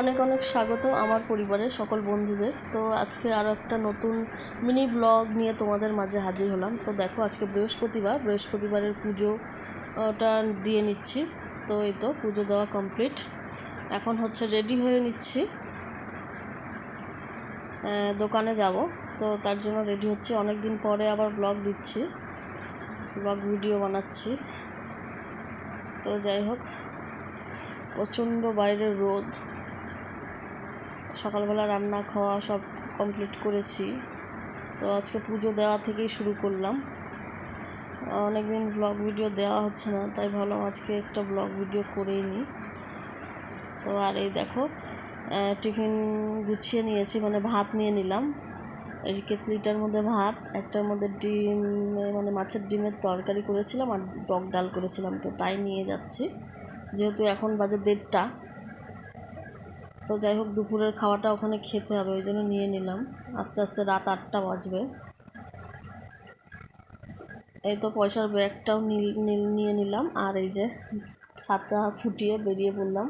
অনেক অনেক স্বাগত আমার পরিবারের সকল বন্ধুদের। তো আজকে আরও একটা নতুন মিনি ব্লগ নিয়ে তোমাদের মাঝে হাজির হলাম। তো দেখো, আজকে বৃহস্পতিবার। বৃহস্পতিবারের পুজো ওটা দিয়ে নিচ্ছি। তো এই তো, পুজো দেওয়া কমপ্লিট এখন হচ্ছে রেডি হয়ে নিচ্ছি। দোকানে যাব। তো তার জন্য রেডি হচ্ছে। অনেক দিন পরে আবার ব্লগ দিচ্ছি। ব্লগ ভিডিও বানাচ্ছি। তো যাই হোক, প্রচণ্ড বাইরের রোদ। সকালবেলা রান্না খাওয়া সব কমপ্লিট করেছি। তো আজকে পুজো দেওয়া থেকেই শুরু করলাম। অনেক দিন ব্লগ ভিডিও দেওয়া হচ্ছে না, তাই ভাবলাম আজকে একটা ব্লগ ভিডিও করেই নিই। তো আর এই দেখো টিফিন গুছিয়ে নিয়েছি মানে ভাত নিয়ে নিলাম। এই কেতলিটার মধ্যে ভাত, একটার মধ্যে ডিম মানে মাছের ডিমের তরকারি করেছিলাম আর টক ডাল করেছিলাম, তো তাই নিয়ে যাচ্ছি। যেহেতু এখন বাজে দেড়টা তো যাই হোক, দুপুরের খাওয়াটা ওখানে খেতে হবে, ওই জন্য নিয়ে নিলাম। আস্তে আস্তে রাত আটটা বাজবে। এই তো পয়সার ব্যাগটাও নিয়ে নিলাম, আর এই যে ছাতা ফুটিয়ে বেরিয়ে পড়লাম।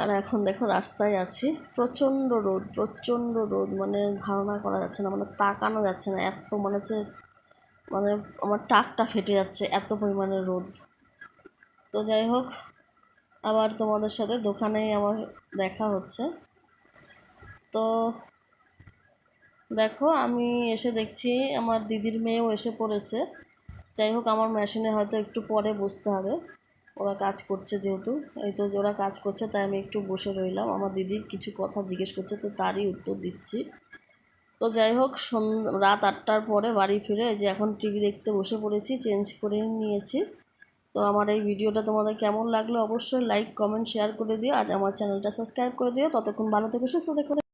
আর এখন দেখো রাস্তায় আছি। প্রচণ্ড রোদ প্রচণ্ড রোদ মানে ধারণা করা যাচ্ছে না মানে তাকানো যাচ্ছে না, এত মানে হচ্ছে মানে আমার টাকটা ফেটে যাচ্ছে, এত পরিমাণে রোদ। তো যাই হোক আবার তোমাদের সাথে দোকানেই আমার দেখা হচ্ছে। তো দেখো, আমি এসে দেখছি আমার দিদির মেয়েও এসে পড়েছে। যাই হোক, আমার মেশিনে হয়তো একটু পরে বসতে হবে। ওরা কাজ করছে যেহেতু। এই তো ওরা কাজ করছে, তাই আমি একটু বসে রইলাম। আমার দিদি কিছু কথা জিজ্ঞেস করছে, তো তারই উত্তর দিচ্ছি। তো যাই হোক রাত আটটার পরে বাড়ি ফিরে যে এখন টিভি দেখতে বসে পড়েছি, চেঞ্জ করে নিয়েছি। তো আমার এই ভিডিওটা তোমাদের কেমন লাগল অবশ্যই লাইক কমেন্ট শেয়ার করে দিও। আর আমার চ্যানেলটা সাবস্ক্রাইব করে দিও। ততক্ষণ ভালো থেকো, সুস্থ থেকো।